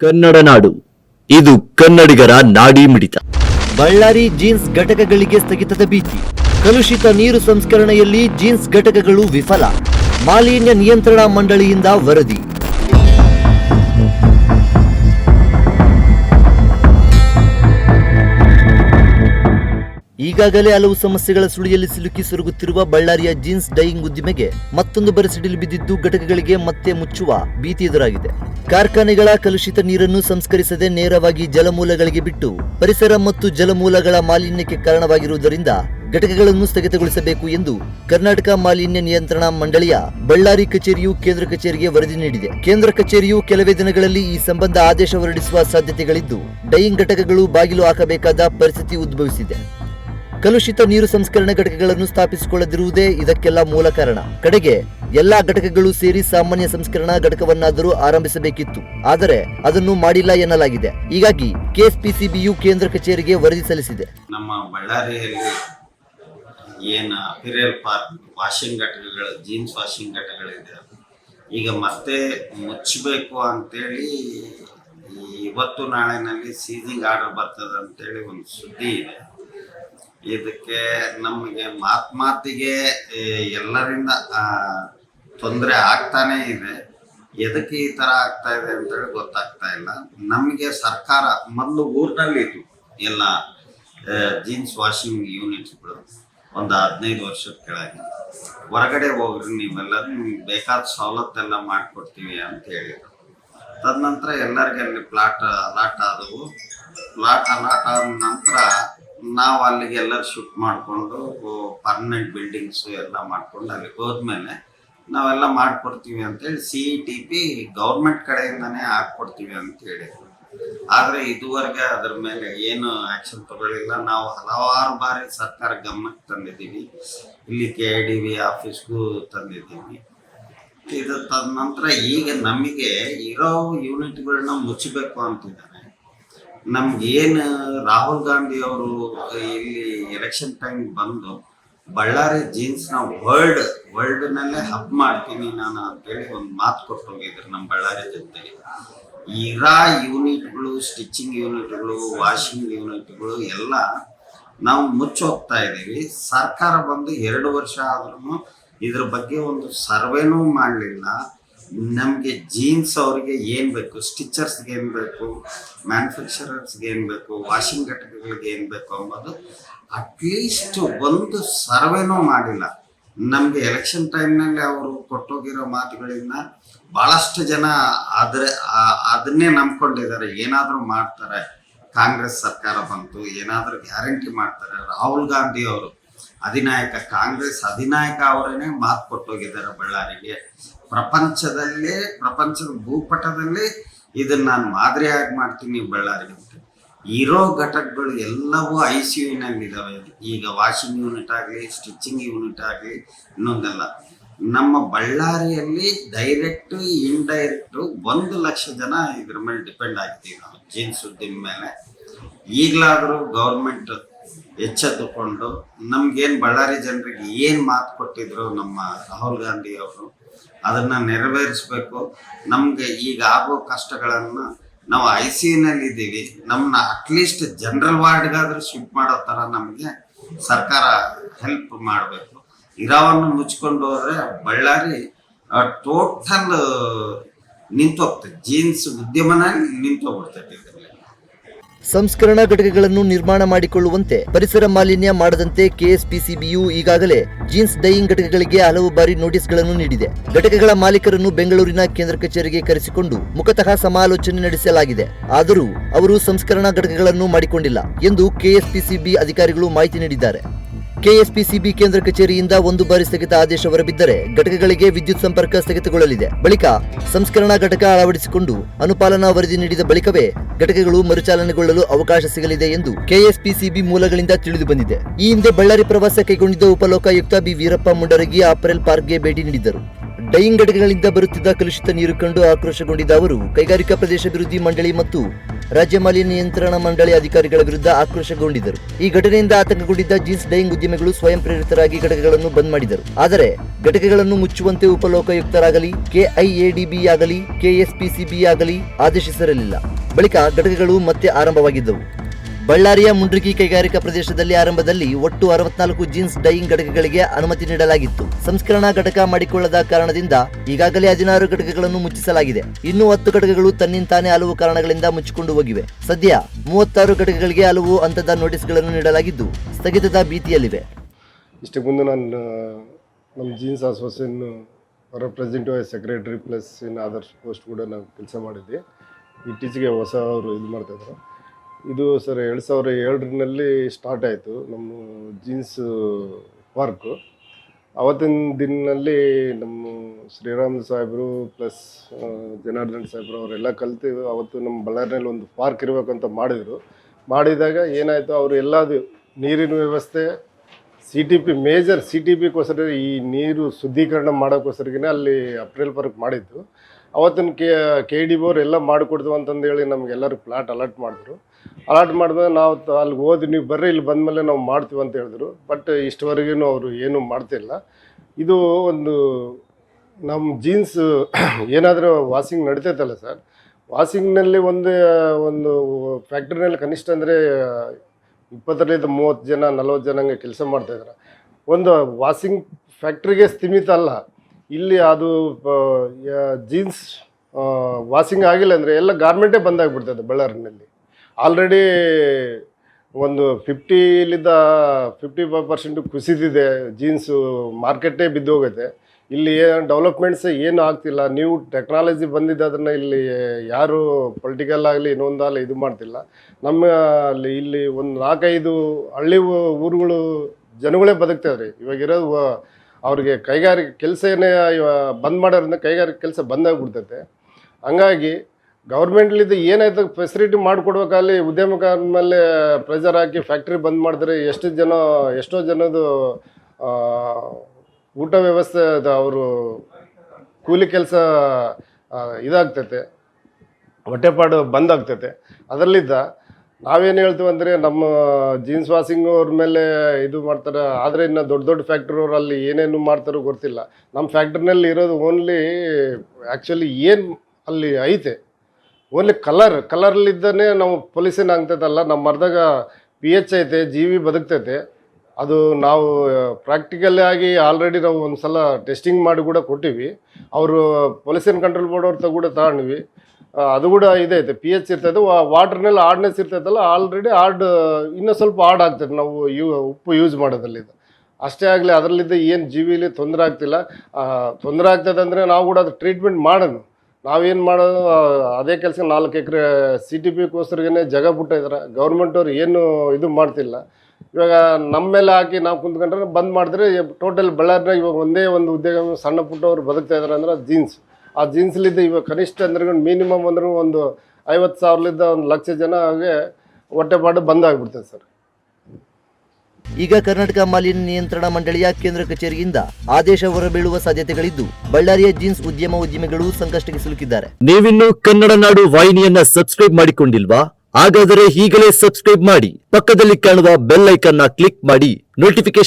ಕನ್ನಡ ನಾಡು ಇದು ಕನ್ನಡಿಗರ ನಾಡಿ ಮಿಡಿತ. ಬಳ್ಳಾರಿ ಜೀನ್ಸ್ ಘಟಕಗಳಿಗೆ ಸ್ಥಗಿತದ ಭೀತಿ. ಕಲುಷಿತ ನೀರು ಸಂಸ್ಕರಣೆಯಲ್ಲಿ ಜೀನ್ಸ್ ಘಟಕಗಳು ವಿಫಲ. ಮಾಲಿನ್ಯ ನಿಯಂತ್ರಣ ಮಂಡಳಿಯಿಂದ ವರದಿ. ಈಗಾಗಲೇ ಹಲವು ಸಮಸ್ಯೆಗಳ ಸುಳಿಯಲ್ಲಿ ಸಿಲುಕಿ ಸೊರಗುತ್ತಿರುವ ಬಳ್ಳಾರಿಯ ಜೀನ್ಸ್ ಡೈಯಿಂಗ್ ಉದ್ದಿಮೆಗೆ ಮತ್ತೊಂದು ಬರಸಿಡಿಲು ಬಿದ್ದಿದ್ದು ಘಟಕಗಳಿಗೆ ಮತ್ತೆ ಮುಚ್ಚುವ ಭೀತಿ ಎದುರಾಗಿದೆ. ಕಾರ್ಖಾನೆಗಳ ಕಲುಷಿತ ನೀರನ್ನು ಸಂಸ್ಕರಿಸದೆ ನೇರವಾಗಿ ಜಲಮೂಲಗಳಿಗೆ ಬಿಟ್ಟು ಪರಿಸರ ಮತ್ತು ಜಲಮೂಲಗಳ ಮಾಲಿನ್ಯಕ್ಕೆ ಕಾರಣವಾಗಿರುವುದರಿಂದ ಘಟಕಗಳನ್ನು ಸ್ಥಗಿತಗೊಳಿಸಬೇಕು ಎಂದು ಕರ್ನಾಟಕ ಮಾಲಿನ್ಯ ನಿಯಂತ್ರಣ ಮಂಡಳಿಯ ಬಳ್ಳಾರಿ ಕಚೇರಿಯು ಕೇಂದ್ರ ಕಚೇರಿಗೆ ವರದಿ ನೀಡಿದೆ. ಕೇಂದ್ರ ಕಚೇರಿಯು ಕೆಲವೇ ದಿನಗಳಲ್ಲಿ ಈ ಸಂಬಂಧ ಆದೇಶ ಹೊರಡಿಸುವ ಸಾಧ್ಯತೆಗಳಿದ್ದು, ಡೈಯಿಂಗ್ ಘಟಕಗಳು ಬಾಗಿಲು ಹಾಕಬೇಕಾದ ಪರಿಸ್ಥಿತಿ ಉದ್ಭವಿಸಿದೆ. ಕಲುಷಿತ ನೀರು ಸಂಸ್ಕರಣೆ ಘಟಕಗಳನ್ನು ಸ್ಥಾಪಿಸಿಕೊಳ್ಳದಿರುವುದೇ ಇದಕ್ಕೆಲ್ಲ ಮೂಲ ಕಾರಣ. ಕಡೆಗೆ ಎಲ್ಲಾ ಘಟಕಗಳು ಸೇರಿ ಸಾಮಾನ್ಯ ಸಂಸ್ಕರಣಾ ಘಟಕವನ್ನಾದರೂ ಆರಂಭಿಸಬೇಕಿತ್ತು. ಆದರೆ ಅದನ್ನು ಮಾಡಿಲ್ಲ ಎನ್ನಲಾಗಿದೆ. ಹೀಗಾಗಿ ಕೆಎಸ್ಪಿಸಿಬಿಯು ಕೇಂದ್ರ ಕಚೇರಿಗೆ ವರದಿ ಸಲ್ಲಿಸಿದೆ. ನಮ್ಮ ಬಳ್ಳಾರಿಯಲ್ಲಿ ಏನು ಅಪಿರಿಯಲ್ ಪಾರ್ಕ್, ವಾಷಿಂಗ್ ಘಟಕಗಳು, ಜೀನ್ಸ್ ವಾಷಿಂಗ್ ಘಟಕಗಳಿದೆ. ಈಗ ಮತ್ತೆ ಮುಚ್ಚಬೇಕು ಅಂತೇಳಿ ಇವತ್ತು ನಾಳೆನಲ್ಲಿ ಸೀಸಿಂಗ್ ಆರ್ಡರ್ ಬರ್ತದೆ ಅಂತೇಳಿ ಒಂದು ಸುದ್ದಿ ಇದೆ. ಇದಕ್ಕೆ ನಮಗೆ ಮಾತ್ ಮಾತಿಗೆ ಎಲ್ಲರಿಂದ ತೊಂದರೆ ಆಗ್ತಾನೇ ಇದೆ. ಎದಕ್ಕೆ ಈ ತರ ಆಗ್ತಾ ಇದೆ ಅಂತೇಳಿ ಗೊತ್ತಾಗ್ತಾ ಇಲ್ಲ. ನಮಗೆ ಸರ್ಕಾರ ಮೊದಲು ಊರಿನಲ್ಲಿ ಇತ್ತು. ಎಲ್ಲ ಜೀನ್ಸ್ ವಾಷಿಂಗ್ ಯೂನಿಟ್ಸ್ಗಳು ಒಂದು ಹದಿನೈದು ವರ್ಷದ ಕೆಳಗೆ. ಹೊರಗಡೆ ಹೋಗ್ರಿ, ನೀವೆಲ್ಲ ನಿಮ್ಗೆ ಬೇಕಾದ ಸವಲತ್ತೆಲ್ಲ ಮಾಡಿಕೊಡ್ತೀವಿ ಅಂತ ಹೇಳಿದ್ರು. ತದನಂತರ ಎಲ್ಲರಿಗೆ ಅಲ್ಲಿ ಪ್ಲಾಟ್ ಅಲಾಟ್ ಆದವು. ಪ್ಲಾಟ್ ಅಲಾಟ್ ಆದ ನಂತರ ನಾವು ಅಲ್ಲಿಗೆ ಎಲ್ಲರೂ ಶಿಫ್ಟ್ ಮಾಡಿಕೊಂಡು ಪರ್ಮನೆಂಟ್ ಬಿಲ್ಡಿಂಗ್ಸು ಎಲ್ಲ ಮಾಡ್ಕೊಂಡು ಅಲ್ಲಿಗೆ ಹೋದ್ಮೇಲೆ ನಾವೆಲ್ಲ ಮಾಡಿಕೊಡ್ತೀವಿ ಅಂತೇಳಿ C E T P government ಕಡೆಯಿಂದನೇ ಹಾಕ್ಕೊಡ್ತೀವಿ ಅಂತ ಹೇಳಿದ್ರು ಆದರೆ ಇದುವರೆಗೆ ಅದ್ರ ಮೇಲೆ ಏನು ಆಕ್ಷನ್ ತಗೊಳ್ಳಿಲ್ಲ. ನಾವು ಹಲವಾರು ಬಾರಿ ಸರ್ಕಾರ ಗಮನಕ್ಕೆ ತಂದಿದ್ದೀವಿ. ಇಲ್ಲಿ ಕೆ ಡಿ ವಿ ಆಫೀಸ್ಗೂ ತಂದಿದ್ದೀವಿ. ಇದು ತದನಂತರ ಈಗ ನಮಗೆ ಇರೋ ಯೂನಿಟ್ಗಳನ್ನ ಮುಚ್ಚಬೇಕು ಅಂತಿದ್ದಾರೆ. ನಮ್ಗೇನು ರಾಹುಲ್ ಗಾಂಧಿ ಅವರು ಇಲ್ಲಿ ಎಲೆಕ್ಷನ್ ಟೈಮ್ ಬಂದು ಬಳ್ಳಾರಿ ಜೀನ್ಸ್ನ ವರ್ಲ್ಡ್ ವರ್ಲ್ಡ್ ನಲ್ಲೇ ಹಬ್ ಮಾಡ್ತೀನಿ ನಾನು ಅಂತೇಳಿ ಒಂದು ಮಾತು ಕೊಟ್ಟು ಹೋಗಿದ್ರು ನಮ್ಮ ಬಳ್ಳಾರಿ ಜನತೆಗೆ ಇರಾ ಯೂನಿಟ್ಗಳು ಸ್ಟಿಚಿಂಗ್ ಯೂನಿಟ್ಗಳು ವಾಷಿಂಗ್ ಯೂನಿಟ್ಗಳು ಎಲ್ಲ ನಾವು ಮುಚ್ಚೋಗ್ತಾ ಇದ್ದೀವಿ. ಸರ್ಕಾರ ಬಂದು ಎರಡು ವರ್ಷ ಆದ್ರೂ ಇದ್ರ ಬಗ್ಗೆ ಒಂದು ಸರ್ವೆನೂ ಮಾಡಲಿಲ್ಲ. ನಮಗೆ ಜೀನ್ಸ್ ಅವರಿಗೆ ಏನು ಬೇಕು ಸ್ಟಿಚರ್ಸ್ಗೆ ಏನು ಬೇಕು ಮ್ಯಾನುಫ್ಯಾಕ್ಚರರ್ಸ್ಗೆ ಏನು ಬೇಕು ವಾಷಿಂಗ್ ಘಟಕಗಳಿಗೆ ಏನು ಬೇಕು ಅಂಬೋದು ಅಟ್ಲೀಸ್ಟ್ ಒಂದು ಸರ್ವೆನೂ ಮಾಡಿಲ್ಲ. ನಮಗೆ ಎಲೆಕ್ಷನ್ ಟೈಮ್ನಲ್ಲಿ ಅವರು ಕೊಟ್ಟೋಗಿರೋ ಮಾತುಗಳಿಂದ ಭಾಳಷ್ಟು ಜನ ಆದರೆ ಅದನ್ನೇ ನಂಬ್ಕೊಂಡಿದ್ದಾರೆ. ಏನಾದರೂ ಮಾಡ್ತಾರೆ, ಕಾಂಗ್ರೆಸ್ ಸರ್ಕಾರ ಬಂತು, ಏನಾದರೂ ಗ್ಯಾರಂಟಿ ಮಾಡ್ತಾರೆ, ರಾಹುಲ್ ಗಾಂಧಿ ಅವರು. ಅಧಿನಾಯಕ, ಕಾಂಗ್ರೆಸ್ ಅಧಿನಾಯಕ ಅವರೇನೆ ಮಾತು ಕೊಟ್ಟೋಗಿದ್ದಾರೆ ಬಳ್ಳಾರಿಗೆ. ಪ್ರಪಂಚದಲ್ಲೇ, ಪ್ರಪಂಚದ ಭೂಪಟದಲ್ಲಿ ಇದನ್ನ ನಾನು ಮಾದರಿಯಾಗಿ ಮಾಡ್ತೀನಿ ಬಳ್ಳಾರಿಗೆ ಅಂತ. ಇರೋ ಘಟಕಗಳು ಎಲ್ಲವೂ ಐ ಸಿ ಯುನಲ್ಲಿದ್ದಾವೆ ಈಗ ವಾಷಿಂಗ್ ಯೂನಿಟ್ ಆಗಲಿ, ಸ್ಟಿಚಿಂಗ್ ಯೂನಿಟ್ ಆಗಲಿ, ಇನ್ನೊಂದೆಲ್ಲ. ನಮ್ಮ ಬಳ್ಳಾರಿಯಲ್ಲಿ ಡೈರೆಕ್ಟ್ ಇನ್ಡೈರೆಕ್ಟ್ ಒಂದು ಲಕ್ಷ ಜನ ಇದ್ರ ಮೇಲೆ ಡಿಪೆಂಡ್ ಆಗ್ತೀವಿ ನಾವು, ಜೀನ್ಸ್ ಉದ್ದಿನ ಮೇಲೆ. ಈಗಲಾದರೂ ಗೌರ್ಮೆಂಟ್ ಎಚ್ಚೆತ್ತುಕೊಂಡು ನಮ್ಗೇನು ಬಳ್ಳಾರಿ ಜನರಿಗೆ ಏನು ಮಾತು ಕೊಟ್ಟಿದ್ರು ನಮ್ಮ ರಾಹುಲ್ ಗಾಂಧಿ ಅವರು, ಅದನ್ನ ನೆರವೇರಿಸಬೇಕು. ನಮ್ಗೆ ಈಗ ಆಗೋ ಕಷ್ಟಗಳನ್ನು ನಾವು ಐ ಸಿ ನಲ್ಲಿ ಇದ್ದೀವಿ. ನಮ್ಮನ್ನ ಅಟ್ಲೀಸ್ಟ್ ಜನರಲ್ ವಾರ್ಡ್ಗಾದ್ರೂ ಶಿಫ್ಟ್ ಮಾಡೋ ಥರ ನಮಗೆ ಸರ್ಕಾರ ಹೆಲ್ಪ್ ಮಾಡಬೇಕು. ಇರಾವನ್ನು ಮುಚ್ಕೊಂಡು ಹೋದ್ರೆ ಬಳ್ಳಾರಿ ಟೋಟಲ್ ನಿಂತೋಗ್ತದೆ. ಜೀನ್ಸ್ ಉದ್ಯಮನಾಗಿ ನಿಂತೋಗ್ಬಿಡ್ತೈತೆ ಸಂಸ್ಕರಣಾ ಘಟಕಗಳನ್ನು ನಿರ್ಮಾಣ ಮಾಡಿಕೊಳ್ಳುವಂತೆ ಪರಿಸರ ಮಾಲಿನ್ಯ ಮಾಡದಂತೆ ಕೆಎಸ್ಪಿಸಿಬಿಯು ಈಗಾಗಲೇ ಜೀನ್ಸ್ ಡೈಯಿಂಗ್ ಘಟಕಗಳಿಗೆ ಹಲವು ಬಾರಿ ನೋಟಿಸ್ಗಳನ್ನು ನೀಡಿದೆ. ಘಟಕಗಳ ಮಾಲೀಕರನ್ನು ಬೆಂಗಳೂರಿನ ಕೇಂದ್ರ ಕಚೇರಿಗೆ ಕರೆಸಿಕೊಂಡು ಮುಖತಃ ಸಮಾಲೋಚನೆ ನಡೆಸಲಾಗಿದೆ. ಆದರೂ ಅವರು ಸಂಸ್ಕರಣಾ ಘಟಕಗಳನ್ನು ಮಾಡಿಕೊಂಡಿಲ್ಲ ಎಂದು ಕೆಎಸ್ಪಿಸಿಬಿ ಅಧಿಕಾರಿಗಳು ಮಾಹಿತಿ ನೀಡಿದ್ದಾರೆ. ಕೆಎಸ್ಪಿಸಿಬಿ ಕೇಂದ್ರ ಕಚೇರಿಯಿಂದ ಒಂದು ಬಾರಿ ಸ್ಥಗಿತ ಆದೇಶ ಹೊರಬಿದ್ದರೆ ಘಟಕಗಳಿಗೆ ವಿದ್ಯುತ್ ಸಂಪರ್ಕ ಸ್ಥಗಿತಗೊಳ್ಳಲಿದೆ. ಬಳಿಕ ಸಂಸ್ಕರಣಾ ಘಟಕ ಅಳವಡಿಸಿಕೊಂಡು ಅನುಪಾಲನಾ ವರದಿ ನೀಡಿದ ಬಳಿಕವೇ ಘಟಕಗಳು ಮರುಚಾಲನೆಗೊಳ್ಳಲು ಅವಕಾಶ ಸಿಗಲಿದೆ ಎಂದು ಕೆಎಸ್ಪಿಸಿಬಿ ಮೂಲಗಳಿಂದ ತಿಳಿದು ಬಂದಿದೆ. ಈ ಹಿಂದೆ ಬಳ್ಳಾರಿ ಪ್ರವಾಸ ಕೈಗೊಂಡಿದ್ದ ಉಪಲೋಕಾಯುಕ್ತ ಬಿ. ವೀರಪ್ಪ ಮುಂಡರಗಿ ಆಪ್ರೆಲ್ ಪಾರ್ಕ್ಗೆ ಭೇಟಿ ನೀಡಿದ್ದರು. ಡೈಯಿಂಗ್ ಘಟಕಗಳಿಂದ ಬರುತ್ತಿದ್ದ ಕಲುಷಿತ ನೀರು ಕಂಡು ಆಕ್ರೋಶಗೊಂಡಿದ್ದ ಅವರು ಕೈಗಾರಿಕಾ ಪ್ರದೇಶ ಅಭಿವೃದ್ಧಿ ಮಂಡಳಿ ಮತ್ತು ರಾಜ್ಯ ಮಾಲಿನ್ಯ ನಿಯಂತ್ರಣ ಮಂಡಳಿ ಅಧಿಕಾರಿಗಳ ವಿರುದ್ಧ ಆಕ್ರೋಶಗೊಂಡಿದ್ದರು. ಈ ಘಟನೆಯಿಂದ ಆತಂಕಗೊಂಡಿದ್ದ ಜೀನ್ಸ್ ಡೈಯಿಂಗ್ ಉದ್ಯಮಿಗಳು ಸ್ವಯಂ ಪ್ರೇರಿತರಾಗಿ ಘಟಕಗಳನ್ನು ಬಂದ್ ಮಾಡಿದರು. ಆದರೆ ಘಟಕಗಳನ್ನು ಮುಚ್ಚುವಂತೆ ಉಪಲೋಕಾಯುಕ್ತರಾಗಲಿ, ಕೆಐಎಡಿಬಿ ಆಗಲಿ, ಕೆಎಸ್ಪಿಸಿಬಿ ಆಗಲಿ ಆದೇಶಿಸಿರಲಿಲ್ಲ. ಬಳಿಕ ಘಟಕಗಳು ಮತ್ತೆ ಆರಂಭವಾಗಿದ್ದವು. ಬಳ್ಳಾರಿಯ ಮುಂಡ್ರಿಗಿ ಕೈಗಾರಿಕಾ ಪ್ರದೇಶದಲ್ಲಿ ಆರಂಭದಲ್ಲಿ ಒಟ್ಟು ಅರವತ್ನಾಲ್ಕು ಜೀನ್ಸ್ ಡೈಯಿಂಗ್ ಘಟಕಗಳಿಗೆ ಅನುಮತಿ ನೀಡಲಾಗಿತ್ತು. ಸಂಸ್ಕರಣಾ ಘಟಕ ಮಾಡಿಕೊಳ್ಳದ ಕಾರಣದಿಂದ ಈಗಾಗಲೇ ಹದಿನಾರು ಘಟಕಗಳನ್ನು ಮುಚ್ಚಿಸಲಾಗಿದೆ. ಇನ್ನು ಹತ್ತು ಘಟಕಗಳು ತನ್ನಿಂತಾನೇ ಹಲವು ಕಾರಣಗಳಿಂದ ಮುಚ್ಚಿಕೊಂಡು ಹೋಗಿವೆ. ಸದ್ಯ ಮೂವತ್ತಾರು ಘಟಕಗಳಿಗೆ ಹಲವು ಹಂತದ ನೋಟಿಸ್ಗಳನ್ನು ನೀಡಲಾಗಿದ್ದು, ಸ್ಥಗಿತದ ಭೀತಿಯಲ್ಲಿವೆ. ಇಷ್ಟಕ್ಕೆ ಮುಂದೆ ನಾನು ನಮ್ಮ jeans association representative secretary plus in others post ಕೂಡ ನಾವು ಕೆಲಸ ಮಾಡಿದ್ವಿ. ಇತ್ತೀಚೆಗೆ ಹೊಸ ಅವರು ಇದು ಮಾಡ್ತಾಯಿದ್ರು ಇದು ಸರ್ ಎರಡು ಸಾವಿರ ಏಳರಲ್ಲಿ ಸ್ಟಾರ್ಟ್ ಆಯಿತು ನಮ್ಮ ಜೀನ್ಸ್ ಪಾರ್ಕು ಅವತ್ತಿನ ದಿನದಲ್ಲಿ ನಮ್ಮ ಶ್ರೀರಾಮ್ ಸಾಹೇಬರು ಪ್ಲಸ್ ಜನಾರ್ದನ್ ಸಾಹೇಬರು ಅವರೆಲ್ಲ ಕಲಿತು ಅವತ್ತು ನಮ್ಮ ಬಳ್ಳಾರಿನಲ್ಲಿ ಒಂದು ಪಾರ್ಕ್ ಇರಬೇಕಂತ ಮಾಡಿದರು. ಮಾಡಿದಾಗ ಏನಾಯಿತು, ಅವರು ಎಲ್ಲದು ನೀರಿನ ವ್ಯವಸ್ಥೆ C T P major C T ಪಿಗೋಸ್ಕರ ಈ ನೀರು ಶುದ್ಧೀಕರಣ ಮಾಡೋಕ್ಕೋಸ್ಕರಗೇ ಅಲ್ಲಿ ಅಪ್ರಿಲ್ ಪಾರ್ಕ್ ಮಾಡಿದ್ದು. ಅವತ್ತಿನ ಕೆ ಕೆ ಡಿ ಬೋರ್ ಎಲ್ಲ ಮಾಡಿಕೊಡ್ತೀವಿ ಅಂತಂದೇಳಿ ನಮಗೆಲ್ಲರೂ ಪ್ಲಾಟ್ ಅಲಾಟ್ ಮಾಡಿದ್ರು. ಅಲಾಟ್ ಮಾಡಿದಾಗ ನಾವು ಅಲ್ಲಿಗೆ ಹೋದ್ವಿ ನೀವು ಬರ್ರಿ, ಇಲ್ಲಿ ಬಂದಮೇಲೆ ನಾವು ಮಾಡ್ತೀವಿ ಅಂತ ಹೇಳಿದ್ರು. ಬಟ್ ಇಷ್ಟವರೆಗೂ ಅವರು ಏನೂ ಮಾಡ್ತಿಲ್ಲ ಇದು ಒಂದು ನಮ್ಮ ಜೀನ್ಸ್ ಏನಾದರೂ ವಾಷಿಂಗ್ ನಡಿತೈತಲ್ಲ ಸರ್? ವಾಷಿಂಗ್ನಲ್ಲಿ ಒಂದು ಒಂದು ಫ್ಯಾಕ್ಟ್ರಿನಲ್ಲಿ ಕನಿಷ್ಠ ಅಂದರೆ ಇಪ್ಪತ್ತರಿಂದ ಮೂವತ್ತು ಜನ, ನಲ್ವತ್ತು ಜನ ಹಂಗೆ ಕೆಲಸ ಮಾಡ್ತಾಯಿದ್ದಾರೆ ಒಂದು ವಾಷಿಂಗ್ ಫ್ಯಾಕ್ಟ್ರಿಗೆ ಸ್ಥಿಮಿತ ಅಲ್ಲ. ಇಲ್ಲಿ ಅದು ಜೀನ್ಸ್ ವಾಷಿಂಗ್ ಆಗಿಲ್ಲ ಅಂದರೆ ಎಲ್ಲ ಗಾರ್ಮೆಂಟೇ ಬಂದಾಗ್ಬಿಡ್ತದೆ ಬಳ್ಳಾರಿನಲ್ಲಿ. ಆಲ್ರೆಡಿ ಒಂದು ಫಿಫ್ಟಿಲಿದ್ದ ಫಿಫ್ಟಿ ಫೈವ್ ಪರ್ಸೆಂಟ್ ಕುಸಿದಿದೆ ಜೀನ್ಸು ಮಾರ್ಕೆಟೇ ಹೋಗುತ್ತೆ ಇಲ್ಲಿ ಏನು ಡೆವಲಪ್ಮೆಂಟ್ಸ್ ಏನು ಆಗ್ತಿಲ್ಲ. ನೀವು ಟೆಕ್ನಾಲಜಿ ಬಂದಿದ್ದು ಅದನ್ನು ಇಲ್ಲಿ ಯಾರು ಪೊಲಿಟಿಕಲ್ ಆಗಲಿ ಇನ್ನೊಂದಾಗಲಿ ಇದು ಮಾಡ್ತಿಲ್ಲ. ನಮ್ಮ ಅಲ್ಲಿ ಇಲ್ಲಿ ಒಂದು ನಾಲ್ಕೈದು ಹಳ್ಳಿ ಊರುಗಳು ಜನಗಳೇ ಬದುಕ್ತಾವ್ರಿ. ಇವಾಗಿರೋದು ಅವ್ರಿಗೆ ಕೈಗಾರಿಕೆ ಕೆಲಸ ಏನೇ ಬಂದ್ ಮಾಡೋದ್ರಿಂದ ಕೈಗಾರಿಕೆ ಕೆಲಸ ಬಂದಾಗ್ಬಿಡ್ತೈತೆ ಹಂಗಾಗಿ ಗೌರ್ಮೆಂಟ್ಲಿದ್ದು ಏನಾಯ್ತು? ಫೆಸಿಲಿಟಿ ಮಾಡಿಕೊಡ್ಬೇಕಲ್ಲಿ ಉದ್ಯಮಕಾರ ಮೇಲೆ ಪ್ರೆಷರ್ ಹಾಕಿ ಫ್ಯಾಕ್ಟ್ರಿ ಬಂದ್ ಮಾಡಿದ್ರೆ ಎಷ್ಟು ಜನ, ಎಷ್ಟೋ ಜನದು ಊಟ ವ್ಯವಸ್ಥೆ ಅವರು ಕೂಲಿ ಕೆಲಸ ಇದಾಗ್ತೈತೆ. ಹೊಟ್ಟೆಪಾಡು ಬಂದ್ ಆಗ್ತೈತೆ ಅದರಲ್ಲಿದ್ದ ನಾವೇನು ಹೇಳ್ತೀವಿ ಅಂದರೆ ನಮ್ಮ ಜೀನ್ಸ್ ವಾಸಿಂಗ್ ಅವ್ರ ಮೇಲೆ ಇದು ಮಾಡ್ತಾರೆ. ಆದರೆ ಇನ್ನು ದೊಡ್ಡ ದೊಡ್ಡ ಫ್ಯಾಕ್ಟ್ರಿಯವ್ರು ಅಲ್ಲಿ ಏನೇನು ಮಾಡ್ತಾರೋ ಗೊತ್ತಿಲ್ಲ. ನಮ್ಮ ಫ್ಯಾಕ್ಟ್ರಿನಲ್ಲಿ ಇರೋದು ಓನ್ಲಿ ಆ್ಯಕ್ಚುಲಿ ಏನು ಅಲ್ಲಿ ಐತೆ. ಓನ್ಲಿ ಕಲರ್, ಕಲರ್ಲಿದ್ದಾನೆ ನಾವು ಪೊಲೀಸಿನ ಆಗ್ತೈತಲ್ಲ ನಮ್ಮ ಮರದಾಗ ಪಿ ಎಚ್ ಐತೆ ಜೀವಿ ಬದುಕ್ತೈತೆ. ಅದು ನಾವು ಪ್ರಾಕ್ಟಿಕಲ್ ಆಗಿ ಆಲ್ರೆಡಿ ನಾವು ಒಂದು ಸಲ ಟೆಸ್ಟಿಂಗ್ ಮಾಡಿ ಕೂಡ ಕೊಟ್ಟಿವಿ. ಅವರು ಪೊಲೀಸಿನ ಕಂಟ್ರೋಲ್ ಬೋರ್ಡ್ ಅವ್ರ ಕೂಡ ತಗೊಂಡ್ವಿ. ಅದು ಕೂಡ ಇದೈತೆ ಪಿ ಎಚ್ ಇರ್ತದೆ ವಾಟ್ರ್ನಲ್ಲಿ ಆರ್ಡ್ನೆಸ್ ಇರ್ತೈತಲ್ಲ ಆಲ್ರೆಡಿ ಆರ್ಡ್ ಇನ್ನೂ ಸ್ವಲ್ಪ ಆರ್ಡ್ ಆಗ್ತೈತೆ, ನಾವು ಯೂ, ಉಪ್ಪು ಯೂಸ್ ಮಾಡೋದ್ರಲ್ಲಿ ಅಷ್ಟೇ ಆಗಲಿ, ಅದರಲ್ಲಿದ್ದ ಏನು ಜೀವಿಲಿ ತೊಂದರೆ ಆಗ್ತಿಲ್ಲ. ತೊಂದರೆ ಆಗ್ತದೆ ಅಂದರೆ ನಾವು ಕೂಡ ಅದು ಟ್ರೀಟ್ಮೆಂಟ್ ಮಾಡೋಣ. ನಾವೇನು ಮಾಡೋದು ಅದೇ ಕೆಲಸ ನಾಲ್ಕು ಎಕರೆ ಸಿ ಟಿ ಪಿಗೋಸ್ಕರಗೇ ಜಾಗ ಬಿಟ್ಟಿದ್ದಾರೆ ಗೌರ್ಮೆಂಟ್ ಅವ್ರು ಏನು ಇದು ಮಾಡ್ತಿಲ್ಲ. ಇವಾಗ ನಮ್ಮ ಮೇಲೆ ಹಾಕಿ ನಾವು ಕುಂತ್ಕೊಂಡ್ರೆ ಬಂದ್ ಮಾಡಿದ್ರೆ ಟೋಟಲ್ ಬಳ್ಳಾರಿನಾಗ ಇವಾಗ ಒಂದೇ ಒಂದು ಉದ್ಯೋಗ ಸಣ್ಣ ಪುಟ್ಟವ್ರು ಬದುಕ್ತಾ ಇದ್ದಾರೆ ಅಂದ್ರೆ ಜೀನ್ಸ್. ಆ ಜೀನ್ಸ್ಲಿದ್ದ ಇವಾಗ ಕನಿಷ್ಠ ಅಂದ್ರೆ ಮಿನಿಮಮ್ ಅಂದ್ರೆ ಒಂದು ಐವತ್ತು ಸಾವಿರಲಿದ್ದ ಒಂದು ಲಕ್ಷ ಜನ ಹಾಗೆ ಹೊಟ್ಟೆಪಾಡು ಬಂದ್ ಆಗ್ಬಿಡ್ತದೆ ಸರ್. ಈಗ ಕರ್ನಾಟಕ ಮಾಲಿನ್ಯ ನಿಯಂತ್ರಣ ಮಂಡಳಿಯ ಕೇಂದ್ರ ಕಚೇರಿಯಿಂದ ಆದೇಶ ಹೊರಬೀಳುವ ಸಾಧ್ಯತೆಗಳಿದ್ದು, ಬಳ್ಳಾರಿಯ ಜೀನ್ಸ್ ಉದ್ಯಮ ಉದ್ಯಮಿಗಳು ಸಂಕಷ್ಟಕ್ಕೆ ಸಿಲುಕಿದ್ದಾರೆ. ನೀವಿನ್ನು ಕನ್ನಡ ನಾಡು ವಾಹಿನಿಯನ್ನ ಸಬ್ಸ್ಕ್ರೈಬ್ ಮಾಡಿಕೊಂಡಿಲ್ವಾ? ಹಾಗಾದರೆ ಈಗಲೇ ಸಬ್ಸ್ಕ್ರೈಬ್ ಮಾಡಿ, ಪಕ್ಕದಲ್ಲಿ ಕಾಣುವ ಬೆಲ್ ಐಕನ್ನ ಕ್ಲಿಕ್ ಮಾಡಿ ನೋಟಿಫಿಕೇಶನ್